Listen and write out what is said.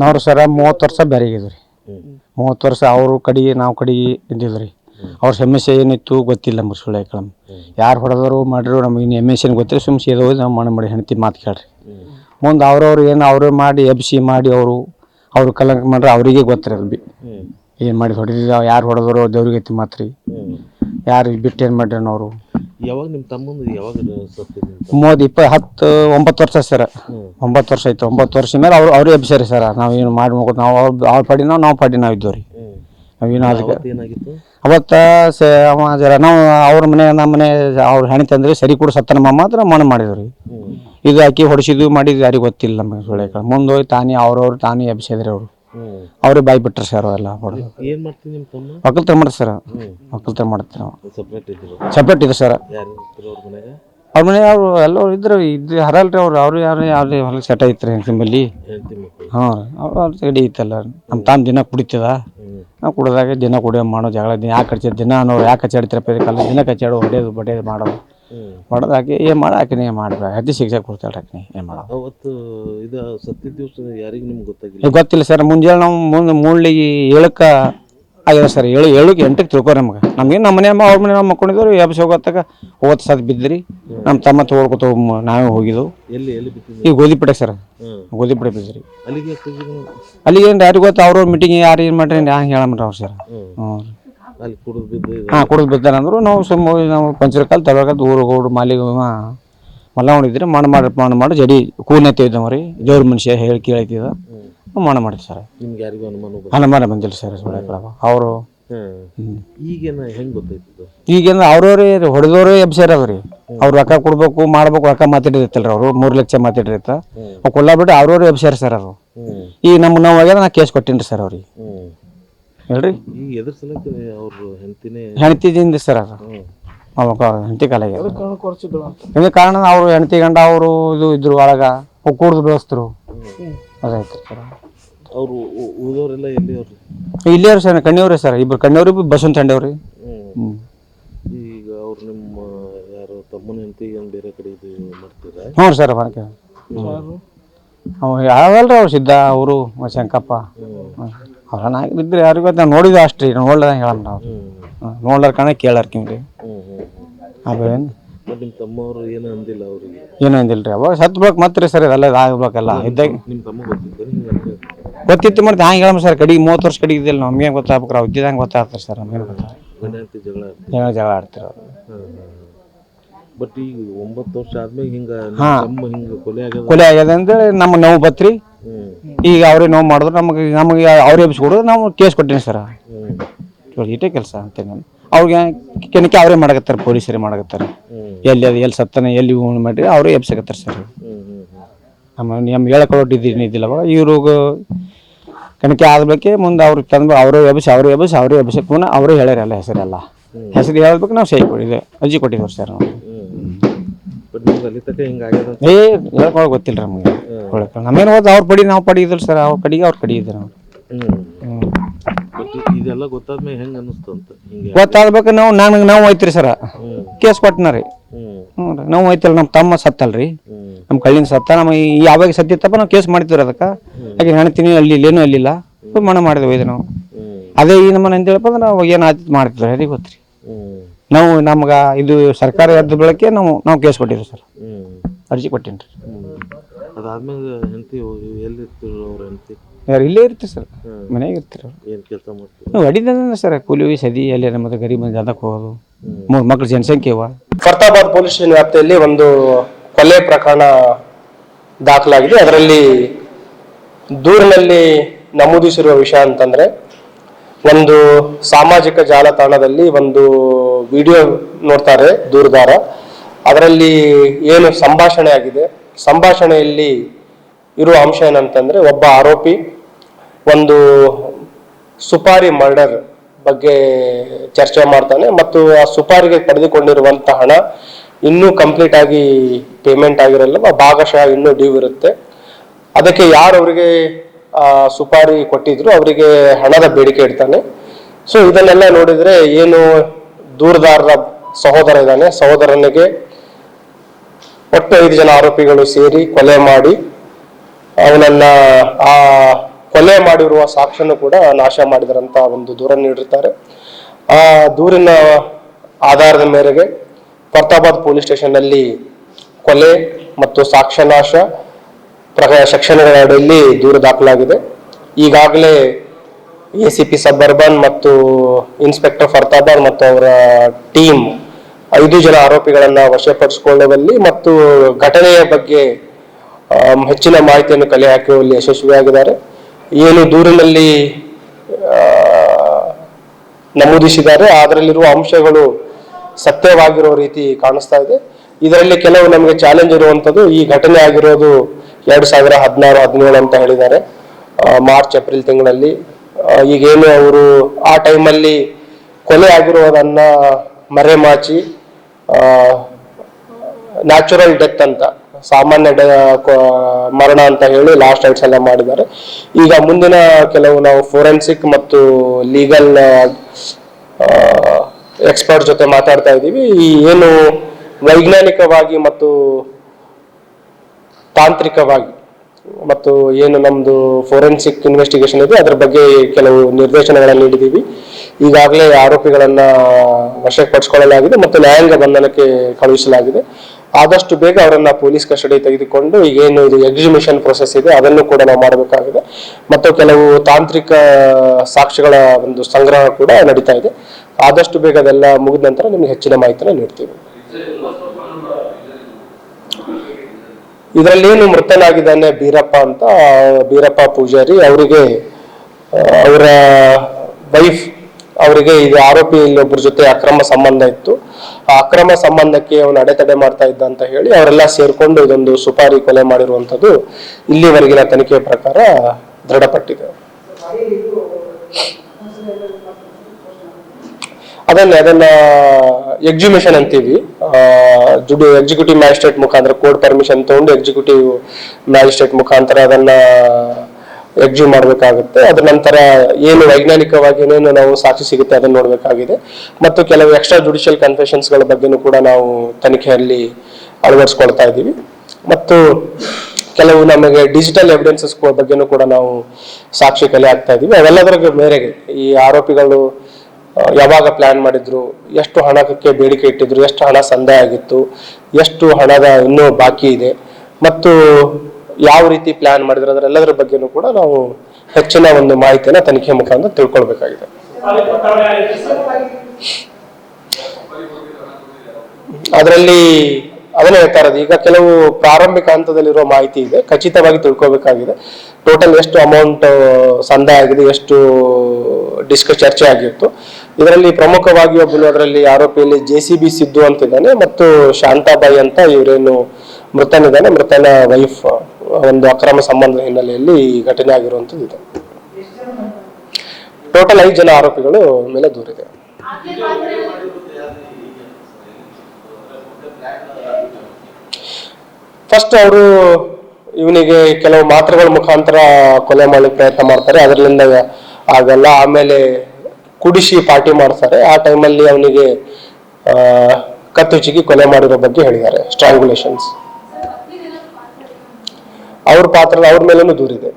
ನಾವು ಸರ ಮೂವತ್ತು ವರ್ಷ ಬೇರೆಗಿದ್ವಿ ರೀ ಮೂವತ್ತು ವರ್ಷ ಅವರು ಕಡೆಗೆ ನಾವು ಕಡೆಗೆ ಇದ್ದಿದ್ರಿ. ರೀ ಅವ್ರ ಸಮಸ್ಯೆ ಏನಿತ್ತು ಗೊತ್ತಿಲ್ಲ ನಮ್ಗೆ ಸುಳ್ಳೆ ಕಳಮ್ ಯಾರು ಹೊಡೆದ್ರು ಮಾಡಿದ್ರು ನಮಗೆ ಇನ್ನು ಎಂ ಎಸ್ ಏನು ಗೊತ್ತಿಲ್ಲ ಸುಮ್ಮ ಸೇದ ಹೋಗಿ ನಾವು ಮನೆ ಮಾಡಿ ಹೆಣ್ತಿ ಮಾತು ಕೇಳ್ರಿ. ಮುಂದೆ ಅವ್ರವ್ರು ಏನು ಅವರೇ ಮಾಡಿ ಎಬ್ಸಿ ಮಾಡಿ ಅವರು ಅವ್ರು ಕಲಂಕ ಮಾಡ್ರೆ ಅವರಿಗೆ ಗೊತ್ತಿರಲ್ಲ ಬಿ. ಏನು ಮಾಡಿ ಹೊಡೆದಿದ್ದ ಯಾರು ಹೊಡೆದ್ರು ದೇವ್ರಿಗೆ ಐತಿ ಮಾತು ರೀ ಹ್ಮ್. ಯಾರು ಬಿಟ್ಟು ಏನು ಮಾಡ್ರಿ ಅವರು ಯಾವಾಗ ನಿಮ್ಮ ತಮ್ಮಂದು ಯಾವಾಗ ನಿಮ್ಮ ಮೂವತ್ತು ಇಪ್ಪ ಹತ್ತು ಒಂಬತ್ತು ವರ್ಷ ಸರ್. ಒಂಬತ್ತು ವರ್ಷ ಆಯ್ತು. ಒಂಬತ್ತು ವರ್ಷ ಮೇಲೆ ಅವ್ರು ಅವ್ರಿಗೆ ಎಬ್ಸ್ಯಾರಿ ಸರ್. ನಾವು ಏನು ಮಾಡಿ ಹೋಗೋದು ನಾವು ಅವ್ರ ಅವ್ರ ಪಡಿ ನಾವು ನಾವು ಪಾಡಿ ನಾವು ಇದ್ದವು ರೀ ಹ್ಮ್. ನಾವೇನು ಅದಕ್ಕೆ ಅವತ್ತು ಏನಾಗಿತ್ತು? ಅವತ್ತ ಸ ಅವ ಜರ ನಾವು ಅವ್ರ ಮನೆ ನಮ್ಮ ಮನೆ ಅವ್ರ ಹೆಣಿ ತಂದ್ರೆ ಸರಿ ಕೂಡ ಸತ್ತನ ಮಾಮ ಮಾತ್ರ ಮನೆ ಮಾಡಿದ್ರು. ರೀ ಹ್ಮ್. ಇದು ಹಾಕಿ ಹೊಡಿಸಿದ್ದು ಮಾಡಿದ್ವಿ ಯಾರಿಗೆ ಗೊತ್ತಿಲ್ಲ ನಮಗೆ ಸುಳ್ಳೆಕ ಮುಂದೆ ಹೋಗಿ ತಾನೇ ಅವ್ರವ್ರು ತಾನೇ ಎಬ್ಸಿದ್ರಿ ಅವರು. ಹ್ಮ್. ಅವರೇ ಬಾಯಿ ಬಿಟ್ರು ಸರ್ ಅವೆಲ್ಲ ಹೊಡೆದು ಏನ್ ಮಾಡ್ತೀನಿ ನಿಮ್ಮ ತಮ್ಮ? ಒಕ್ಕಲ್ತನ ಮಾಡ್ರಿ ಸರ್ ಒಕ್ಕಲ್ತನ ಮಾಡ್ತೀವಿ ನಾವು. ಸಪ್ರೇಟ್ ಇದ್ರು ಸಪ್ರೇಟ್ ಇದೆ ಸರ್ ಯಾರು ಅವ್ರ ಮನೆಗೆ? ಅವ್ರ ಮನೆ ಅವ್ರು ಎಲ್ಲರೂ ಇದ್ರು ಇದು ಹರಲ್ರಿ ಅವ್ರು? ಅವ್ರು ಯಾರು? ಯಾರು ಹೊಲಕ್ಕೆ ಸೆಟ್ ಐತ್ರಿ ನಿಮ್ಮಲ್ಲಿ ಹೆಂಡತಿ ಮಕ್ಕಳು ಹಾಂ ಅವ್ರು ಅವ್ರ ಕಡೆ ಐತಲ್ಲ ನಮ್ಮ ತಾನು ದಿನ ಕುಡಿತದ. ನಾವು ಕುಡಿದಾಗ ದಿನ ಕುಡಿಯೋ ಮಾಡೋ ಜಗಳ ದಿನ. ಯಾಕೆ ಕಚ್ಚಿದ ದಿನ ಅನ್ನೋರು ಯಾಕೆ ಕಚ್ಚಾಡ್ತಿರಪ್ಪ ಕಲ್ಲ ದಿನ ಕಚ್ಚಾಡೋ ಹೊಡೆಯೋದು ಬಡಿಯೋದು ಮಾಡೋದು. ಮಾಡೋದು ಹಾಕಿ ಏನು ಮಾಡ ಹಾಕಿನಿ ಏನು ಮಾಡ್ಬೇಕು ಅತಿ ಶಿಕ್ಷೆ ಕೊಡ್ತಾಳೆ ಹಾಕಿನಿ ಏನು ಮಾಡೋದು? ಅವತ್ತು ಇದು ಸತ್ತಿದ ದಿವಸ ಯಾರಿಗೂ ನಿಮ್ಗೆ ಗೊತ್ತಾಗಿಲ್ಲ? ಈಗ ಗೊತ್ತಿಲ್ಲ ಸರ್. ಮುಂಜಾನೆ ನಾವು ಮುಂದೆ ಮೂಳ್ಳಿಗೆ ಏಳಕ್ಕೆ ಆಗ್ಯದ ಸರ್. ಏಳು ಏಳಕ್ಕೆ ಎಂಟಕ್ಕೆ ತಿಳ್ಕೊ ನಮ್ಗೆ. ನಮಗೆ ನಮ್ಮ ಮನೆ ಅವ್ರ ಮನೆ ನಾವು ಮಕ್ಕೊಂಡಿದ್ರು ಎಬ್ಸಿ ಹೋಗೋತ್ತಾಗ ಹೋಗೋದು ಸದ್ ಬಿದ್ದ್ರಿ. ನಮ್ಮ ತಮ್ಮ ತಗೊಳ್ಕೊತ ನಾವೇ ಹೋಗಿದ್ದು ಎಲ್ಲಿ ಎಲ್ಲಿ ಬಿತ್ತಿದ್ರು ಈಗ ಗೋಧಿಪಡೆ ಸರ್. ಗೋಧಿಪಡೆ ಬಿದ್ದ್ರಿ. ಅಲ್ಲಿಗೆ ಎಷ್ಟು? ಅಲ್ಲಿಗೆ ಏನು ಯಾರಿಗೆ ಗೊತ್ತು ಅವ್ರವ್ರ ಮೀಟಿಂಗ್ ಯಾರು ಏನು ಮಾಡ್ರಿ ಹ್ಯಾಂಗೆ ಹೇಳಮ್ರಿ ಅವ್ರು ಸರ್. ಹ್ಞೂ ಅಲ್ಲಿ ಕುಡಿದು ಬಿದ್ದು ಇದು ಹಾಂ ಕುಡಿದು ಬಿದ್ದಾರ ಅಂದ್ರು. ನಾವು ಸುಮ್ಮ ಹೋಗಿ ನಾವು ಪಂಚರಕಾಲ್ ತಳಕಾಲ್ ಊರು ಗೌಡ್ರು ಮಾಲಿಗೆ ಮಲ್ಲ ಹೊಡಿದ್ರಿ ಮಣ್ಣು ಮಾಡಿ ಮಣ್ಣು ಮಾಡಿ ಜಡಿ ಕೂನತ್ತೆ ಇದ್ದವ ರೀ ದೇವ್ರ ಮನುಷ್ಯ ಹೇಳಿ ಕೇಳ್ತಿದ್ದ. ಹ್ಮ್. ಮಣ್ಣು ಮಾಡಿದ್ವಿ ಸರ್. ನಿಮ್ಗೆ ಯಾರಿಗೂ ಅನುಮಾನ ಗೊತ್ತ ಅನುಮಾನ ಬಂದಿಲ್ಲ ಸರ್ ಅವರು ಹ್ಮ್. ಈಗೇನ ಹೆಂಗ್ ಗೊತ್ತೈತಿ ಈಗೇನು ಅವ್ರವ್ರೇ ಹೊಡೆದವ್ರೇ ಎಬ್ಸ್ಯಾರ ಅವ್ರಿ ಅವ್ರು ರೊಕ್ಕ ಕೊಡ್ಬೇಕು ಮಾಡ್ಬೇಕು ರೊಕ್ಕ ಮಾತಾಡಿರ್ತಲ್ರಿ ಅವರು. ಮೂರು ಲಕ್ಷ ಮಾತಾಡಿರ್ತ ಹ್ಮ್. ಬಿಟ್ಟು ಕೊಲ್ಲಾಬಿಟ್ಟು ಎಬ್ ಎಬ್ಸ್ಯಾರ ಸರ್ ಅದು. ಹ್ಮ್. ಈಗ ನಮ್ಮ ನಾವು ಹೋಗ್ಯಾರ ನಾ ಕೇಸ್ ಕೊಟ್ಟಿನ್ರಿ ಸರ್ ಅವ್ರಿಗೆ. ಹ್ಮ್. ಹೇಳ್ರಿ? ಈಗ ಎದ್ರ ಸಲಕ್ಕೆ ಅವ್ರ ಹೆಂಡತಿನೇ ಹೆಣ್ತಿದಿಂದ ಸರ್ ಅದು. ಹ್ಮ್. ಅವಾಗ ಹೆಂಡತಿ ಕಾಲಾಗ ಇದಕ್ಕೆ ಕಾರಣ ಅವರು ಹೆಂಡತಿ ಗಂಡ ಅವರು ಇದು ಇದ್ರು ಒಳಗ ಕುಡ್ದು ಬೆಳೆಸ್ತರು ಅದಾಯ್ತು ಸರ್. ಅವರು ಉ- ಉಳ್ದವ್ರೆಲ್ಲ ಎಲ್ಲಿ ಅವ್ರು? ಇಲ್ಲೇ ಸರ್ ಕಣ್ಣಿಯವ್ರಿ ಸರ್. ಇಬ್ರು ಕಣ್ಣಿಯವ್ರಿ ಬಸವಂತ ತಂಡವ್ರಿ ಈಗ ಅವ್ರು ನಿಮ್ಮ ಯಾರು ತಮ್ಮನ ಹೆಂಡತಿ ಏನ್ ಬೇರೆ ಕಡೆ ಇದು ಮಾಡ್ತೀರಾ ಹ್ಞೂ ಸರ್ ಅವ ಯಾವಲ್ರಿ ಅವ್ರು ಸಿದ್ಧ ಅವರು ಶಂಕಪ್ಪ. ಅವ್ರ ನಾಗಿದ್ರೆ ಯಾರಿಗೂ ಗೊತ್ತು ನಾವು ನೋಡಿದ ಅಷ್ಟು ರೀ ನೋಡ್ಲಾರ ಹೇಳಮ್ಮ ನಾವು ನೋಡ್ಲಾರ ಕಣ ಕೇಳಾರ ರೀ ಅವೇನು ಮತ್ತೆ ನಿಮ್ಮ ತಮ್ಮವ್ರು ಏನು ಅಂದಿಲ್ಲ ಅವ್ರಿಗೆ? ರೀ. ಅವಾಗ ಸತ್ಬೇಕು ಮತ್ತೆ ರೀ ಸರ್ ಇದೆಲ್ಲ ಇದಾಗಬೇಕಲ್ಲ ಇದ್ದಾಗ ನಿಮ್ಮ ತಮ್ಮ ಗೊತ್ತಿದ್ದಾರೆ ಗೊತ್ತಿತ್ತು ಮತ್ತೆ ಹ್ಯಾಂಗೆ ಹೇಳಮ್ಮ ಸರ್ ಕಡೆಗೆ ಮೂವತ್ತು ವರ್ಷ ಕಡೆಗೆ ಇದ್ದಿಲ್ಲ ನಮ್ಗೆ ಗೊತ್ತಾಗ್ಬೇಕು ಅವ್ರು ಇದ್ದಿದ್ದಂಗೆ ಗೊತ್ತಾಗ್ತಾರೆ ಸರ್ ನಮ್ಗೇನು ಗೊತ್ತಾಗ ಗಂಡ ಹೆಂಡತಿ ಜಗಳ ಜಗಳ ಆಡ್ತಾರೆ ಅವ್ರು ಬಟ್ ಈಗ ಒಂಬತ್ತು ವರ್ಷ ಆದ್ಮೇಲೆ ಹಿಂಗ ನಮ್ಮ ಹಾ. ತಮ್ಮ ಹಿಂಗ ಕೊಲೆ ಆಗ್ಯದ. ಕೊಲೆ ಆಗ್ಯದ ಅಂತೇಳಿ ನಮ್ಮ ನೋವು ಬತ್ರಿ. ಹ್ಮ್. ಈಗ ಅವ್ರೇ ನೋವು ಮಾಡಿದ್ರು ನಮಗೆ ನಮಗೆ ಅವ್ರೇ ಎಬ್ಸ್ಕೊಡೋದು ನಾವು ಕೇಸ್ ಕೊಟ್ಟಿನಿ ಸರ್. ಹ್ಮ್. ಚಲೋ ಇಟೇ ಕೆಲಸ ಅಂತೇನೆ ನಾನು. ಅವ್ರಿಗೆ ಕೆನಕ್ಕೆ ಅವರೇ ಮಾಡಕತ್ತಾರೆ ಪೊಲೀಸರೇ ಮಾಡಕತ್ತಾರೆ. ಹ್ಮ್. ಎಲ್ಲಿ ಅದು ಎಲ್ಲಿ ಸತ್ತಾನೆ ಎಲ್ಲಿ ಹೂಣ್ ಮಾಡಿ ಅವರೇ ಎಬ್ಸಕತ್ತಾರೆ ಸರ್. ಹ್ಮ್ ಹ್ಮ್ ಹ್ಮ್. ನಮ್ಮ ನಮ್ಮ ಹೇಳಕೊಟ್ಟಿದ್ದೀನಿ ಇದ್ದಿಲ್ಲವ ಇವರು ಕಣಕ್ಕೆ ಆದ್ಬೇಕೆ ಮುಂದೆ ಅವ್ರಿಗೆ ತಂದು ಅವರೇ ಎಬ್ಸಿ ಅವರೇ ಎಬ್ಸಿ ಅವರೇ ಎಬ್ಸಿ ಪುನಃ ಅವರೇ ಹೇಳ್ಯಾರಲ್ಲ ಹೆಸರೆಲ್ಲ. ಹೆಸರು ಹೇಳ್ಬೇಕು ನಾವು ಸಹಿ ಕೊಟ್ಟಿದ್ದೆ ಅಜ್ಜಿ ಕೊಟ್ಟಿದ್ದೀವಿ ಸರ್ ನಾವು. ಬಟ್ ನಿಮ್ಗೆ ಅಲ್ಲಿ ತನಕ ಹಿಂಗ ಏ ಹೇಳ್ಕೊಳಕ್ ಗೊತ್ತಿಲ್ಲ ನಮಗೆ. ನಮ್ಮೇನು ಹೋದ್ ಅವ್ರ ಪಡಿ ನಾವು ಪಡಿ ಇದ್ರು ಸರ್. ಅವ್ರ ಕಡೆಗೆ ಅವ್ರ ಕಡಿ ಇದ್ರು ಇದೆಲ್ಲ ಗೊತ್ತಾದ್ಮೇಲೆ ಹೆಂಗ ಅನಿಸ್ತು ಅಂತ? ಹಿಂಗೆ ಗೊತ್ತಾಗ್ಬೇಕು ನಾವು ನನಗೆ ನಾವು ಐತ್ರಿ ಸರ. ಕೇಸ್ ಕೊಟ್ಟನ ರೀ. ಹ್ಞೂ ರೀ. ನಾವು ಐತಲ್ಲ ನಮ್ಮ ತಮ್ಮ ಸತ್ತಲ್ರಿ. ನಮ್ಮ ಕಳ್ಳಿನ ಸತ್ತ. ನಮ್ಮ ಈ ಯಾವಾಗ ಸತ್ತಿತ್ತಪ್ಪ ನಾವು ಕೇಸ್ ಮಾಡ್ತೀವಿ ಅದಕ್ಕೆ. ಹಾಗೆ ಹೆಣ್ತೀನಿ ಅಲ್ಲಿ ಇಲ್ಲೇನು ಅಲ್ಲಿಲ್ಲ ಮಣ ಮಾಡಿದ್ವಿ ಇದು ನಾವು. ಅದೇ ಈ ನಮ್ಮನೆ ಅಂತ ಹೇಳಪ್ಪ ಅಂದ್ರೆ ನಾವು ಏನು ಆಯ್ತು ಮಾಡ್ತಿದ್ವಿ ಅದೇ ಗೊತ್ತ್ರಿ. ನಾವು ನಮ್ಗೆ ಇದು ಸರ್ಕಾರ ಎದ್ದ ಬಳಕೆ ನಾವು ನಾವು ಕೇಸ್ ಕೊಟ್ಟಿದ್ವಿ ಸರ್. ಅರ್ಜಿ ಕೊಟ್ಟೇನ್ರಿ. ಅದಾದ್ಮೇಲೆ ಹೆಂಡತಿ ಎಲ್ಲಿ ಇರ್ತಿದ್ರು ಅವ್ರ ಹೆಂಡತಿ? ಯಾರು ಇಲ್ಲೇ ಇರ್ತೀವಿ ಸರ್ ಮನೆಯಾಗ ಮನೆಗೆ ಇರ್ತೀರಿ ಅವ್ರು. ಏನ್ ಕೆಲಸ ನಾವು ಸರ್ ಕೂಲಿ ಸದಿ ಅಲ್ಲಿ ನಮ್ಮದು ಗರೀಬ್ ಮಂದಿ ಅದಕ್ಕೆ ಹೋಗೋದು. ಮೂರು ಮಕ್ಳು ಜನಸಂಖ್ಯೆ ಅವ ಫರ್ತಾಬಾದ್ ಪೊಲೀಸ್ ಸ್ಟೇಷನ್ ವ್ಯಾಪ್ತಿಯಲ್ಲಿ ಒಂದು ಕೊಲೆ ಪ್ರಕರಣ ದಾಖಲಾಗಿದೆ. ಅದರಲ್ಲಿ ದೂರಿನಲ್ಲಿ ನಮೂದಿಸಿರುವ ವಿಷಯ ಅಂತಂದ್ರೆ ಒಂದು ಸಾಮಾಜಿಕ ಜಾಲತಾಣದಲ್ಲಿ ಒಂದು ವಿಡಿಯೋ ನೋಡ್ತಾರೆ ದೂರದಾರ. ಅದರಲ್ಲಿ ಏನು ಸಂಭಾಷಣೆ ಆಗಿದೆ? ಸಂಭಾಷಣೆಯಲ್ಲಿ ಇರುವ ಅಂಶ ಏನಂತಂದ್ರೆ ಒಬ್ಬ ಆರೋಪಿ ಒಂದು ಸುಪಾರಿ ಮರ್ಡರ್ ಬಗ್ಗೆ ಚರ್ಚೆ ಮಾಡ್ತಾನೆ ಮತ್ತು ಆ ಸುಪಾರಿಗೆ ಪಡೆದುಕೊಂಡಿರುವಂತ ಹಣ ಇನ್ನೂ ಕಂಪ್ಲೀಟ್ ಆಗಿ ಪೇಮೆಂಟ್ ಆಗಿರಲ್ಲ ಭಾಗಶಃ ಇನ್ನೂ ಡ್ಯೂ ಇರುತ್ತೆ. ಅದಕ್ಕೆ ಯಾರು ಅವರಿಗೆ ಸುಪಾರಿ ಕೊಟ್ಟಿದ್ರು, ಅವರಿಗೆ ಹಣದ ಬೇಡಿಕೆ ಇಡ್ತಾನೆ. ಸೊ ಇದನ್ನೆಲ್ಲ ನೋಡಿದ್ರೆ ಏನು ದೂರದಾರರ ಸಹೋದರ ಇದ್ದಾನೆ. ಸಹೋದರನಿಗೆ ಒಟ್ಟು ಐದು ಜನ ಆರೋಪಿಗಳು ಸೇರಿ ಕೊಲೆ ಮಾಡಿ, ಅವನನ್ನ ಆ ಕೊಲೆ ಮಾಡಿರುವ ಸಾಕ್ಷ್ಯನು ಕೂಡ ನಾಶ ಮಾಡಿದರಂತ ಒಂದು ದೂರ ನೀಡಿರ್ತಾರೆ ಆ ದೂರಿನ ಆಧಾರದ ಮೇರೆಗೆ ಫರ್ತಾಬಾದ್ ಪೊಲೀಸ್ ಸ್ಟೇಷನ್ನಲ್ಲಿ ಕೊಲೆ ಮತ್ತು ಸಾಕ್ಷ್ಯನಾಶ ಪ್ರಕ ಸೆಕ್ಷನ್ಗಳ ಅಡಿಯಲ್ಲಿ ದೂರು ದಾಖಲಾಗಿದೆ. ಈಗಾಗಲೇ ಎ ಸಿ ಪಿ ಸಬರ್ಬನ್ ಮತ್ತು ಇನ್ಸ್ಪೆಕ್ಟರ್ ಫರ್ತಾಬಾದ್ ಮತ್ತು ಅವರ ಟೀಮ್ ಐದು ಜನ ಆರೋಪಿಗಳನ್ನ ವಶಪಡಿಸಿಕೊಳ್ಳುವಲ್ಲಿ ಮತ್ತು ಘಟನೆಯ ಬಗ್ಗೆ ಹೆಚ್ಚಿನ ಮಾಹಿತಿಯನ್ನು ಕಲೆ ಹಾಕುವಲ್ಲಿ ಯಶಸ್ವಿಯಾಗಿದ್ದಾರೆ. ಏನು ದೂರಿನಲ್ಲಿ ನಮೂದಿಸಿದ್ದಾರೆ. ಅದರಲ್ಲಿರುವ ಅಂಶಗಳು ಸತ್ಯವಾಗಿರೋ ರೀತಿ ಕಾಣಿಸ್ತಾ ಇದೆ. ಇದರಲ್ಲಿ ಕೆಲವು ನಮಗೆ ಚಾಲೆಂಜ್ ಇರುವಂತದ್ದು ಈ ಘಟನೆ ಆಗಿರೋದು ಎರಡ್ ಸಾವಿರ ಹದಿನಾರು, ಹದಿನೇಳು ಅಂತ ಹೇಳಿದ್ದಾರೆ. ಮಾರ್ಚ್, ಏಪ್ರಿಲ್ ತಿಂಗಳಲ್ಲಿ. ಈಗೇನು ಅವರು ಆ ಟೈಮಲ್ಲಿ ಕೊಲೆ ಆಗಿರೋದನ್ನ ಮರೆಮಾಚಿ ನ್ಯಾಚುರಲ್ ಡೆತ್ ಅಂತ, ಸಾಮಾನ್ಯ ಮರಣ ಅಂತ ಹೇಳಿ ಲಾಸ್ಟ್ ರೈಟ್ಸ್ ಎಲ್ಲ ಮಾಡಿದ್ದಾರೆ. ಈಗ ಮುಂದಿನ ಕೆಲವು ನಾವು ಫೋರೆನ್ಸಿಕ್ ಮತ್ತು ಲೀಗಲ್ ಎಕ್ಸ್ಪರ್ಟ್ ಜೊತೆ ಮಾತಾಡ್ತಾ ಇದ್ದೀವಿ. ಈ ಏನು ವೈಜ್ಞಾನಿಕವಾಗಿ ಮತ್ತು ತಾಂತ್ರಿಕವಾಗಿ ಮತ್ತು ಏನು ನಮ್ದು ಫೋರೆನ್ಸಿಕ್ ಇನ್ವೆಸ್ಟಿಗೇಷನ್ ಇದೆ, ಅದರ ಬಗ್ಗೆ ಕೆಲವು ನಿರ್ದೇಶನಗಳನ್ನು ನೀಡಿದ್ದೀವಿ. ಈಗಾಗಲೇ ಆರೋಪಿಗಳನ್ನ ವಶಕ್ಕೆ ಪಡಿಸಿಕೊಳ್ಳಲಾಗಿದೆ ಮತ್ತು ನ್ಯಾಯಾಂಗ ಬಂಧನಕ್ಕೆ ಕಳುಹಿಸಲಾಗಿದೆ. ಆದಷ್ಟು ಬೇಗ ಅವರನ್ನ ಪೊಲೀಸ್ ಕಸ್ಟಡಿ ತೆಗೆದುಕೊಂಡು ಈಗೇನು ಇದು ಎಕ್ಸಿಬಿಷನ್ ಪ್ರೊಸೆಸ್ ಇದೆ, ಅದನ್ನು ಕೂಡ ನಾವು ಮಾಡಬೇಕಾಗಿದೆ. ಮತ್ತು ಕೆಲವು ತಾಂತ್ರಿಕ ಸಾಕ್ಷಿಗಳ ಒಂದು ಸಂಗ್ರಹ ಕೂಡ ನಡೀತಾ ಇದೆ. ಆದಷ್ಟು ಬೇಗ ಅದೆಲ್ಲ ಮುಗಿದ ನಂತರ ನಿಮ್ಗೆ ಹೆಚ್ಚಿನ ಮಾಹಿತಿನ ನೀಡ್ತೀವಿ. ಇದರಲ್ಲಿ ಏನು ಮೃತನಾಗಿದ್ದಾನೆ ಬೀರಪ್ಪ ಅಂತ, ಬೀರಪ್ಪ ಪೂಜಾರಿ ಅವರಿಗೆ ಅವರ ವೈಫ್ ಅವರಿಗೆ ಇದು ಆರೋಪಿ ಇಲ್ಲೊಬ್ಬರ ಜೊತೆ ಅಕ್ರಮ ಸಂಬಂಧ ಇತ್ತು. ಆ ಅಕ್ರಮ ಸಂಬಂಧಕ್ಕೆ ಅವನು ಅಡೆತಡೆ ಮಾಡ್ತಾ ಇದ್ದ ಅಂತ ಹೇಳಿ ಅವರೆಲ್ಲ ಸೇರ್ಕೊಂಡು ಇದೊಂದು ಸುಪಾರಿ ಕೊಲೆ ಮಾಡಿರುವಂತದ್ದು ಇಲ್ಲಿವರೆಗಿನ ತನಿಖೆಯ ಪ್ರಕಾರ ದೃಢಪಟ್ಟಿದೆ. ಅದನ್ನೇ, ಅದನ್ನ ಎಕ್ಸಿಬಿಷನ್ ಅಂತೀವಿ. ಜುಡಿ ಎಕ್ಸಿಕ್ಯೂಟಿವ್ ಮ್ಯಾಜಿಸ್ಟ್ರೇಟ್ ಮುಖಾಂತರ ಕೋರ್ಟ್ ಪರ್ಮಿಷನ್ ತಗೊಂಡು ಎಕ್ಸಿಕ್ಯೂಟಿವ್ ಮ್ಯಾಜಿಸ್ಟ್ರೇಟ್ ಮುಖಾಂತರ ಅದನ್ನ ಎಕ್ಸ್ಯೂ ಮಾಡಬೇಕಾಗುತ್ತೆ. ಅದ ನಂತರ ಏನು ವೈಜ್ಞಾನಿಕವಾಗಿ ಏನೇನು ನಾವು ಸಾಕ್ಷಿ ಸಿಗುತ್ತೆ ಅದನ್ನ ನೋಡಬೇಕಾಗಿದೆ. ಮತ್ತು ಕೆಲವು ಎಕ್ಸ್ಟ್ರಾ ಜುಡಿಷಿಯಲ್ ಕನ್ಫೆಷನ್ಸ್ಗಳ ಬಗ್ಗೆನೂ ಕೂಡ ನಾವು ತನಿಖೆಯಲ್ಲಿ ಅಳವಡಿಸ್ಕೊಳ್ತಾ ಇದ್ದೀವಿ. ಮತ್ತು ಕೆಲವು ನಮಗೆ ಡಿಜಿಟಲ್ ಎವಿಡೆನ್ಸಸ್ ಬಗ್ಗೆನೂ ಕೂಡ ನಾವು ಸಾಕ್ಷಿ ಕಲೆ ಆಗ್ತಾ ಇದ್ದೀವಿ. ಅವೆಲ್ಲದರ ಮೇರೆಗೆ ಈ ಆರೋಪಿಗಳು ಯಾವಾಗ ಪ್ಲಾನ್ ಮಾಡಿದ್ರು, ಎಷ್ಟು ಹಣಕ್ಕೆ ಬೇಡಿಕೆ ಇಟ್ಟಿದ್ರು, ಎಷ್ಟು ಹಣ ಸಂದಾಯ ಆಗಿತ್ತು, ಎಷ್ಟು ಹಣದ ಇನ್ನೂ ಬಾಕಿ ಇದೆ, ಮತ್ತು ಯಾವ ರೀತಿ ಪ್ಲಾನ್ ಮಾಡಿದ್ರು ಅದರೆಲ್ಲದರ ಬಗ್ಗೆನೂ ಕೂಡ ನಾವು ಹೆಚ್ಚಿನ ಒಂದು ಮಾಹಿತಿಯನ್ನ ತನಿಖೆ ಮುಖಾಂತರ ತಿಳ್ಕೊಳ್ಬೇಕಾಗಿದೆ. ಅದರಲ್ಲಿ ಅದನ್ನೇ ಹೇಳ್ತಾ ಇರೋದು, ಈಗ ಕೆಲವು ಪ್ರಾರಂಭಿಕ ಹಂತದಲ್ಲಿರುವ ಮಾಹಿತಿ ಇದೆ, ಖಚಿತವಾಗಿ ತಿಳ್ಕೊಬೇಕಾಗಿದೆ ಟೋಟಲ್ ಎಷ್ಟು ಅಮೌಂಟ್ ಸಂದಾಯ ಆಗಿದೆ, ಎಷ್ಟು ಡಿಸ್ಕಸ್ ಚರ್ಚೆ ಆಗಿತ್ತು. ಇದರಲ್ಲಿ ಪ್ರಮುಖವಾಗಿ ಒಬ್ಬನು ಅದರಲ್ಲಿ ಆರೋಪಿಯಲ್ಲಿ ಜೆ ಸಿ ಬಿ ಸಿದ್ದು ಅಂತಿದ್ದಾನೆ ಮತ್ತು ಶಾಂತಾಬಾಯಿ ಅಂತ ಇವರೇನು ಮೃತನಿದ್ದಾನೆ ಮೃತನ ವೈಫ್ ಒಂದು ಅಕ್ರಮ ಸಂಬಂಧ ಹಿನ್ನೆಲೆಯಲ್ಲಿ ಈ ಘಟನೆ ಆಗಿರುವಂತದ್ದು ಇದೆ. ಟೋಟಲ್ ಐದು ಜನ ಆರೋಪಿಗಳು ಮೇಲೆ ದೂರಿದೆ ಫಸ್ಟ್ ಅವರು ಇವನಿಗೆ ಕೆಲವು ಮಾತ್ರೆಗಳ ಮುಖಾಂತರ ಕೊಲೆ ಮಾಡಲಿಕ್ಕೆ ಪ್ರಯತ್ನ ಮಾಡ್ತಾರೆ. ಅದರಿಂದ ಆಗಲ್ಲ ಆಮೇಲೆ ಕುಡಿಸಿ ಪಾರ್ಟಿ ಮಾಡ್ತಾರೆ. ಆ ಟೈಮಲ್ಲಿ ಅವನಿಗೆ ಕತ್ತುಚಿಗಿ ಕೊಲೆ ಮಾಡಿರೋ ಬಗ್ಗೆ ಹೇಳಿದ್ದಾರೆ ಸ್ಟ್ರಾಂಗುಲೇಷನ್ಸ್ ಅವ್ರ ಪಾತ್ರ ಅವ್ರ ಮೇಲೂ ದೂರಿದೆ.